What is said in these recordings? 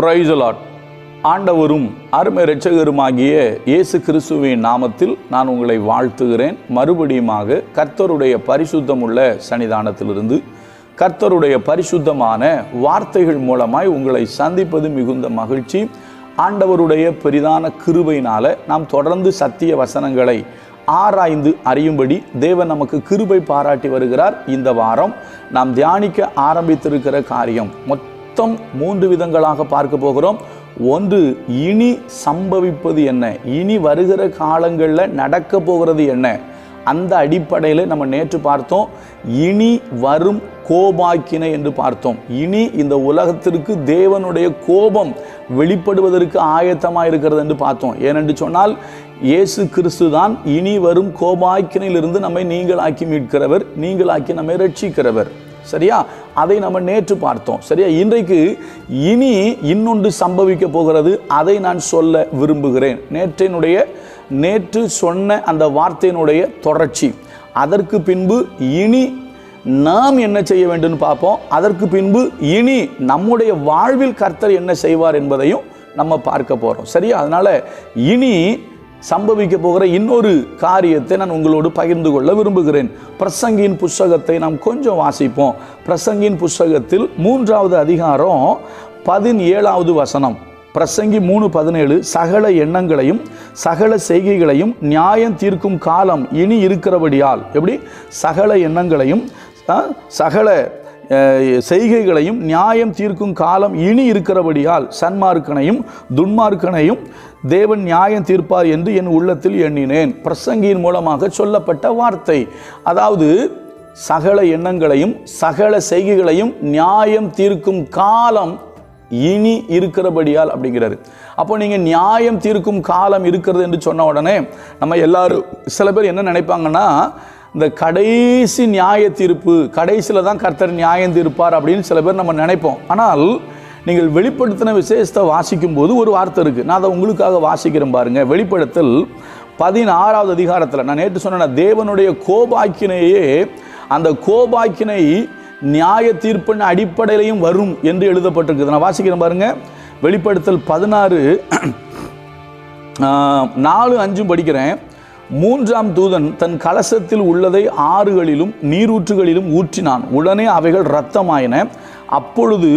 பிரைசலாட் ஆண்டவரும் அருமை இரட்சகருமாகிய இயேசு கிறிஸ்துவின் நாமத்தில் நான் உங்களை வாழ்த்துகிறேன். மறுபடியுமாக கர்த்தருடைய பரிசுத்தமுள்ள சன்னிதானத்திலிருந்து கர்த்தருடைய பரிசுத்தமான வார்த்தைகள் மூலமாய் உங்களை சந்திப்பது மிகுந்த மகிழ்ச்சி. ஆண்டவருடைய பெரிதான கிருபையினால் நாம் தொடர்ந்து சத்திய வசனங்களை ஆராய்ந்து அறியும்படி தேவன் நமக்கு கிருபை பாராட்டி வருகிறார். இந்த வாரம் நாம் தியானிக்க ஆரம்பித்திருக்கிற காரியம் மொத்தம் மூன்று விதங்களாக பார்க்க போகிறோம். ஒன்று இனி சம்பவிப்பது என்ன? இனி வருகிற காலங்களில் நடக்க போகிறது என்ன? அந்த அடிப்படையில் நம்ம நேற்று பார்த்தோம். இனி வரும் கோபாக்கினை என்று பார்த்தோம். இனி இந்த உலகத்திற்கு தேவனுடைய கோபம் வெளிப்படுவதற்கு ஆயத்தமாக இருக்கிறது என்று பார்த்தோம். ஏனென்று சொன்னால் இயேசு கிறிஸ்து தான் இனி வரும் கோபாக்கினையிலிருந்து நம்மை நீங்களாக்கி மீட்கிறவர் நீங்களாக்கி நம்மை ரட்சிக்கிறவர். சரியா? அதை நம்ம நேற்று பார்த்தோம். சரியா? இன்றைக்கு இனி இன்னொன்று சம்பவிக்க போகிறது. அதை நான் சொல்ல விரும்புகிறேன். நேற்றினுடைய நேற்று சொன்ன அந்த வார்த்தையினுடைய தொடர்ச்சி. அதற்கு பின்பு இனி நாம் என்ன செய்ய வேண்டும் பார்ப்போம். அதற்கு பின்பு இனி நம்முடைய வாழ்வில் கர்த்தர் என்ன செய்வார் என்பதையும் நம்ம பார்க்க போகிறோம் சரியா? அதனால் இனி சம்பவிக்க போகிற இன்னொரு காரியத்தை நான் உங்களோடு பகிர்ந்து கொள்ள விரும்புகிறேன். பிரசங்கின் புஸ்தகத்தை நாம் கொஞ்சம் வாசிப்போம். பிரசங்கின் புஸ்தகத்தில் மூன்றாவது அதிகாரம் பதினேழாவது வசனம். பிரசங்கி மூணு பதினேழு சகல எண்ணங்களையும் சகல செய்கைகளையும் நியாயம் தீர்க்கும் காலம் இனி இருக்கிறபடியால். எப்படி? சகல எண்ணங்களையும் சகல செய்கைகளையும் நியாயம் தீர்க்கும் காலம் இனி இருக்கிறபடியால். சன்மார்க்கனையும் துன்மார்க்கனையும் தேவன் நியாயம் தீர்ப்பார் என்று என் உள்ளத்தில் எண்ணினேன். பிரசங்கியின் மூலமாக சொல்லப்பட்ட வார்த்தை. அதாவது சகல எண்ணங்களையும் சகல செய்கைகளையும் நியாயம் தீர்க்கும் காலம் இனி இருக்கிறபடியால் அப்படிங்கிறாரு. அப்போ நீங்கள் நியாயம் தீர்க்கும் காலம் இருக்கிறது என்று சொன்ன உடனே நம்ம எல்லாரும் சில பேர் என்ன நினைப்பாங்கன்னா இந்த கடைசி நியாய தீர்ப்பு கடைசியில் தான் கர்த்தர் நியாயம் தீர்ப்பார் அப்படின்னு சில பேர் நம்ம நினைப்போம். ஆனால் நீங்கள் வெளிப்படுத்தின விசேஷத்தை வாசிக்கும் போது ஒரு வார்த்தை இருக்குது நான் அதை உங்களுக்காக வாசிக்கிறேன் பாருங்கள் வெளிப்படுத்தல் பதினாறாவது அதிகாரத்தில் நான் நேற்று சொன்னேன் தேவனுடைய கோபாக்கினையே அந்த கோபாக்கினை நியாய தீர்ப்பின் அடிப்படையிலையும் வரும் என்று எழுதப்பட்டிருக்குது. நான் வாசிக்கிறேன் பாருங்கள் வெளிப்படுத்தல் பதினாறு நாலு அஞ்சும் படிக்கிறேன். மூன்றாம் தூதன் தன் கலசத்தில் உள்ளதை ஆறுகளிலும் நீரூற்றுகளிலும் ஊற்றினான். உடனே அவைகள் இரத்தமாயின. அப்பொழுது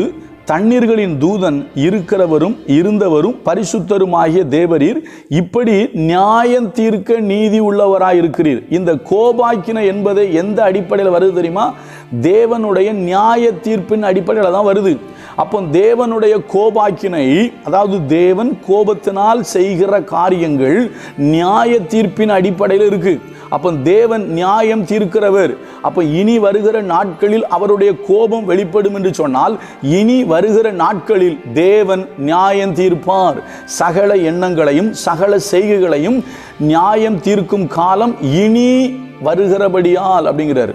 தண்ணீர்களின் தூதன் இருக்கிறவரும் இருந்தவரும் பரிசுத்தருமாகிய தேவரீர் இப்படி நியாயம் தீர்க்க நீதி உள்ளவராயிருக்கிறீர். இந்த கோபாக்கின என்பதை எந்த அடிப்படையில் வருது தெரியுமா? தேவனுடைய நியாய தீர்ப்பின் அடிப்படையில் தான் வருது. அப்போ தேவனுடைய கோபாக்கினை அதாவது தேவன் கோபத்தினால் செய்கிற காரியங்கள் நியாய தீர்ப்பின் அடிப்படையில் இருக்கு. அப்போ தேவன் நியாயம் தீர்க்கிறவர். அப்போ இனி வருகிற நாட்களில் அவருடைய கோபம் வெளிப்படும் என்று சொன்னால் இனி வருகிற நாட்களில் தேவன் நியாயம் தீர்ப்பார். சகல எண்ணங்களையும் சகல செய்கைகளையும் நியாயம் தீர்க்கும் காலம் இனி வருகிறபடியால் அப்படிங்கிறாரு.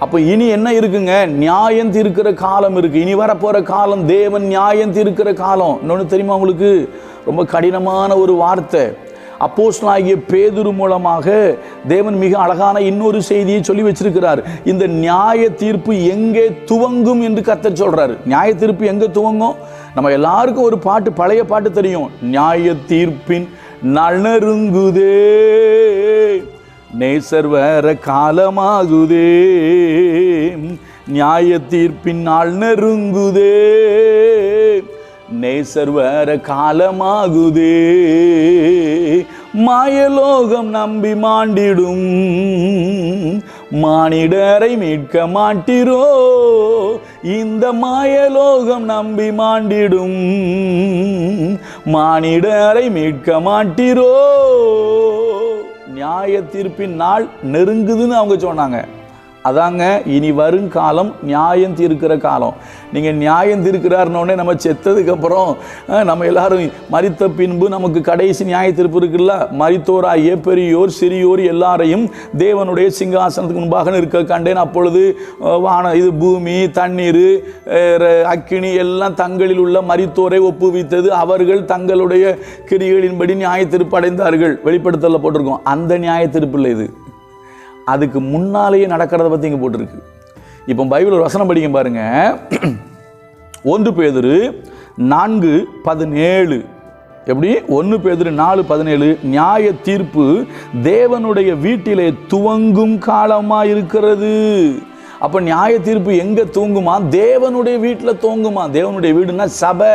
அப்போ இனி என்ன இருக்குங்க? நியாயம் தீர்க்கிற காலம் இருக்கு. இனி வரப்போற காலம் தேவன் நியாயம் தீர்க்கிற காலம். இன்னொன்று தெரியுமா உங்களுக்கு? ரொம்ப கடினமான ஒரு வார்த்தை. அப்போஸ்தலனாகிய பேதுரு மூலமாக தேவன் மிக அழகான இன்னொரு செய்தியை சொல்லி வச்சிருக்கிறார். இந்த நியாய தீர்ப்பு எங்கே துவங்கும் என்று கத்த சொல்றாரு. நியாய தீர்ப்பு எங்கே துவங்கும்? நம்ம எல்லாருக்கும் ஒரு பாட்டு பழைய பாட்டு தெரியும். நியாய தீர்ப்பின் நலருங்குதே நேசர் வேற காலமாகுதே. நியாய தீர்ப்பின் நாள் நெருங்குதே. நேசர் வேற காலமாகுதே. மாயலோகம் நம்பி மாண்டிடும். மானிடரை மீட்க மாட்டிரோ. இந்த மாயலோகம் நம்பி மாண்டிடும். மானிடரை மீட்க மாட்டிரோ. நியாய தீர்ப்பின் நாள் நெருங்குதுன்னு அவங்க சொன்னாங்க. அதாங்க இனி வருங்காலம் நியாயம் தீர்க்கிற காலம். நீங்கள் நியாயம் தீர்க்கிறாருனோடனே நம்ம செத்ததுக்கப்புறம் நம்ம எல்லாரும் மறித்த பின்பு நமக்கு கடைசி நியாய தீர்ப்பு இருக்குல்ல? மறித்தோராய பெரியோர் சிறியோர் எல்லாரையும் தேவனுடைய சிங்காசனத்துக்கு முன்பாக நிற்க கண்டேன். அப்பொழுது வான இது பூமி தண்ணீர் அக்கினி எல்லாம் தங்களில் உள்ள மரித்தோரை ஒப்புவித்தது. அவர்கள் தங்களுடைய கிரிகளின்படி நியாய தீர்ப்பு அடைந்தார்கள். வெளிப்படுத்தல போட்டிருக்கோம். அந்த நியாய தீர்ப்பு இல்லை இது. அதுக்கு முன்னாலேயே நடக்கிறத பற்றி இங்கே போட்டிருக்கு. இப்போ பைபிள் ஒரு வசனம் படிக்க பாருங்க. ஒன்று பேதுரு நான்கு பதினேழு. எப்படி? ஒன்று பேதுரு நாலு பதினேழு. நியாய தீர்ப்பு தேவனுடைய வீட்டிலே துவங்கும் காலமாக இருக்கிறது. அப்போ நியாய தீர்ப்பு எங்கே தூங்குமா? தேவனுடைய வீட்டில் தூங்குமா? தேவனுடைய வீடுனா சபை.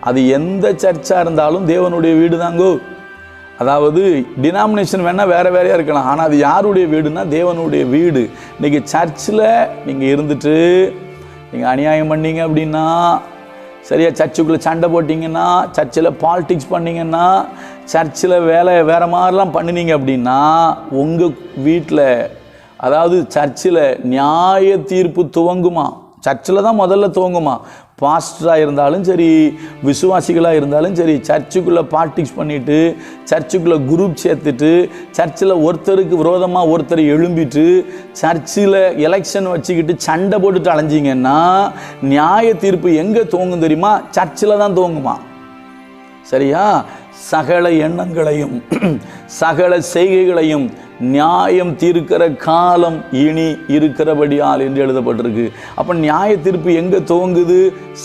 அது எந்த சர்ச்சாக இருந்தாலும் தேவனுடைய வீடு தாங்கோ அதாவது டினாமினேஷன் வேணால் வேறு வேறையாக இருக்கலாம். ஆனால் அது யாருடைய வீடுனா தேவனுடைய வீடு. இன்றைக்கி சர்ச்சில் நீங்கள் இருந்துட்டு நீங்கள் அநியாயம் பண்ணீங்க அப்படின்னா சரியா சர்ச்சுக்குள்ளே சண்டை போட்டிங்கன்னா சர்ச்சில் பாலிட்டிக்ஸ் பண்ணீங்கன்னா சர்ச்சில் வேலை வேறு மாதிரிலாம் பண்ணினீங்க அப்படின்னா உங்கள் வீட்டில் அதாவது சர்ச்சில் நியாய தீர்ப்பு துவங்குமா? சர்ச்சில் தான் முதல்ல துவங்குமா? பாஸ்டராக இருந்தாலும் சரி விசுவாசிகளாக இருந்தாலும் சரி சர்ச்சுக்குள்ளே பாலிடிக்ஸ் பண்ணிவிட்டு சர்ச்சுக்குள்ளே குரூப் சேர்த்துட்டு சர்ச்சில் ஒருத்தருக்கு விரோதமாக ஒருத்தர் எழும்பிட்டு சர்ச்சில் எலெக்ஷன் வச்சுக்கிட்டு சண்டை போட்டுட்டு அலைஞ்சிங்கன்னா நியாய தீர்ப்பு எங்கே தோங்கும் தெரியுமா? சர்ச்சில் தான் தோங்குமா? சரியா? சகல எண்ணங்களையும் சகல செய்கைகளையும் நியாயம் தீர்க்கிற காலம் இனி இருக்கிறபடியால் என்று எழுதப்பட்டிருக்கு. அப்போ நியாய தீர்ப்பு எங்கே துவங்குது?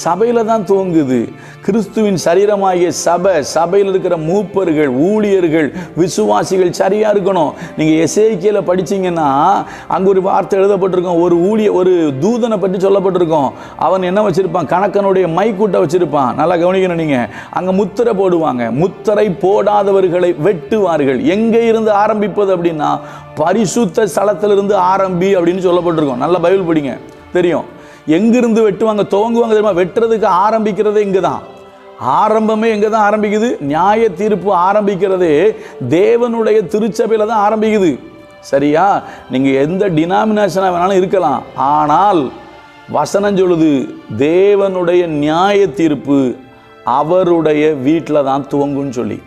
சபையில் தான் துவங்குது. கிறிஸ்துவின் சரீரமாகிய சபை சபையில் இருக்கிற மூப்பர்கள் ஊழியர்கள் விசுவாசிகள் சரியாக இருக்கணும். நீங்கள் எஸ்ஏக்கியில் படிச்சீங்கன்னா அங்கே ஒரு வார்த்தை எழுதப்பட்டிருக்கோம். ஒரு ஊழிய ஒரு தூதனை பற்றி சொல்லப்பட்டிருக்கோம். அவன் என்ன வச்சுருப்பான்? கணக்கனுடைய மைக்கூட்டை வச்சுருப்பான். நல்லா கவனிக்கணும் நீங்கள் அங்கே முத்திரை போடுவாங்க. முத்திரை போடாதவர்களை வெட்டுவார்கள். எங்கே இருந்து ஆரம்பிப்பது அப்படின்னா பரிசுத்த ஸ்தலத்திலிருந்து ஆரம்பி அப்படின்னு சொல்லப்பட்டிருக்கோம். நல்ல பைபிள் படிங்க. தெரியும். எங்கிருந்து வெட்டுவாங்க துவங்குவாங்க தெரியுமா? வெட்டுறதுக்கு ஆரம்பிக்கிறதே இங்கே தான் ஆரம்பமே எங்கே தான் ஆரம்பிக்குது? நியாய தீர்ப்பு ஆரம்பிக்கிறதே தேவனுடைய திருச்சபையில் தான் ஆரம்பிக்குது. சரியா? நீங்கள் எந்த டினாமினேஷனாக வேணாலும் இருக்கலாம். ஆனால் வசனம் சொல்லுது தேவனுடைய நியாய தீர்ப்பு அவருடைய வீட்டில் தான் துவங்குன்னு சொல்லி.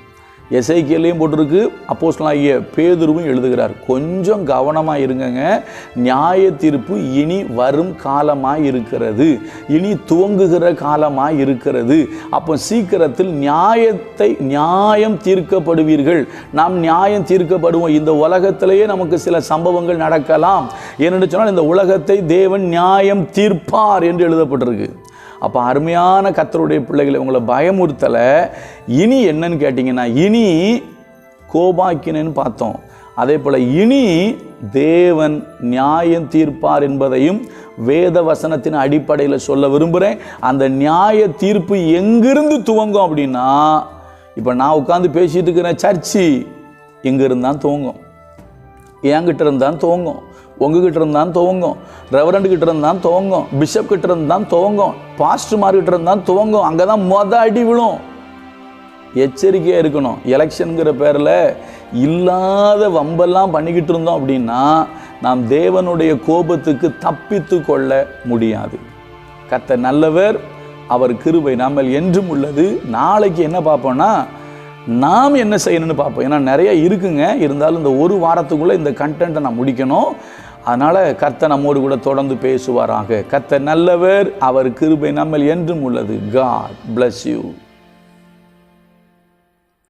எசைக்கியலையும் போட்டிருக்கு. அப்போஸ்லாகிய பேதுருவும் எழுதுகிறார். கொஞ்சம் கவனமாக இருங்கங்க. நியாய தீர்ப்பு இனி வரும் காலமாக இருக்கிறது. இனி துவங்குகிற காலமாக இருக்கிறது. அப்போ சீக்கிரத்தில் நியாயத்தை நியாயம் தீர்க்கப்படுவீர்கள். நாம் நியாயம் தீர்க்கப்படுவோம். இந்த உலகத்திலேயே நமக்கு சில சம்பவங்கள் நடக்கலாம். ஏனென்று சொன்னால் இந்த உலகத்தை தேவன் நியாயம் தீர்ப்பார் என்று எழுதப்பட்டிருக்கு. அப்போ அருமையான கத்தருடைய பிள்ளைகளை உங்களை பயமுறுத்தலை. இனி என்னன்னு கேட்டிங்கன்னா இனி கோபாக்கினேன்னு பார்த்தோம். அதே போல் இனி தேவன் நியாயம் தீர்ப்பார் என்பதையும் வேத வசனத்தின் அடிப்படையில் சொல்ல விரும்புகிறேன் அந்த நியாய தீர்ப்பு எங்கிருந்து துவங்கும் அப்படின்னா இப்போ நான் உட்காந்து பேசிகிட்டு இருக்கிறேன் சர்ச்சு எங்கே தான் துவங்கும். என்கிட்ட இருந்தான் துவங்கும். உங்ககிட்ட இருந்தான் துவங்கும். ரெவரண்ட் கிட்ட இருந்தான் துவங்கும். பிஷப் கிட்ட இருந்தான் துவங்கும். பாஸ்டர்மார் கிட்ட இருந்தான் துவங்கும். அங்கே தான் மொத அடி விழும். எச்சரிக்கையாக இருக்கணும். எலெக்ஷனுங்கிற பேரில் இல்லாத வம்பெல்லாம் பண்ணிக்கிட்டு இருந்தோம் அப்படின்னா நாம் தேவனுடைய கோபத்துக்கு தப்பித்து கொள்ள முடியாது. கத்த நல்லவர் அவர் கிருபை நாமல் என்றும் உள்ளது. நாளைக்கு என்ன பார்ப்போம்னா நாம் என்ன செய்யணும்னு பார்ப்போம். ஏன்னா நிறைய இருக்குங்க. இருந்தாலும் இந்த ஒரு வாரத்துக்குள்ளே இந்த கண்டென்ட்டை நான் முடிக்கணும். அதனால் கர்த்த நம்மோடு கூட தொடர்ந்து பேசுவாராக. கர்த்த நல்லவர் அவர் கிருபை நம்மள் என்றும் உள்ளது. God bless you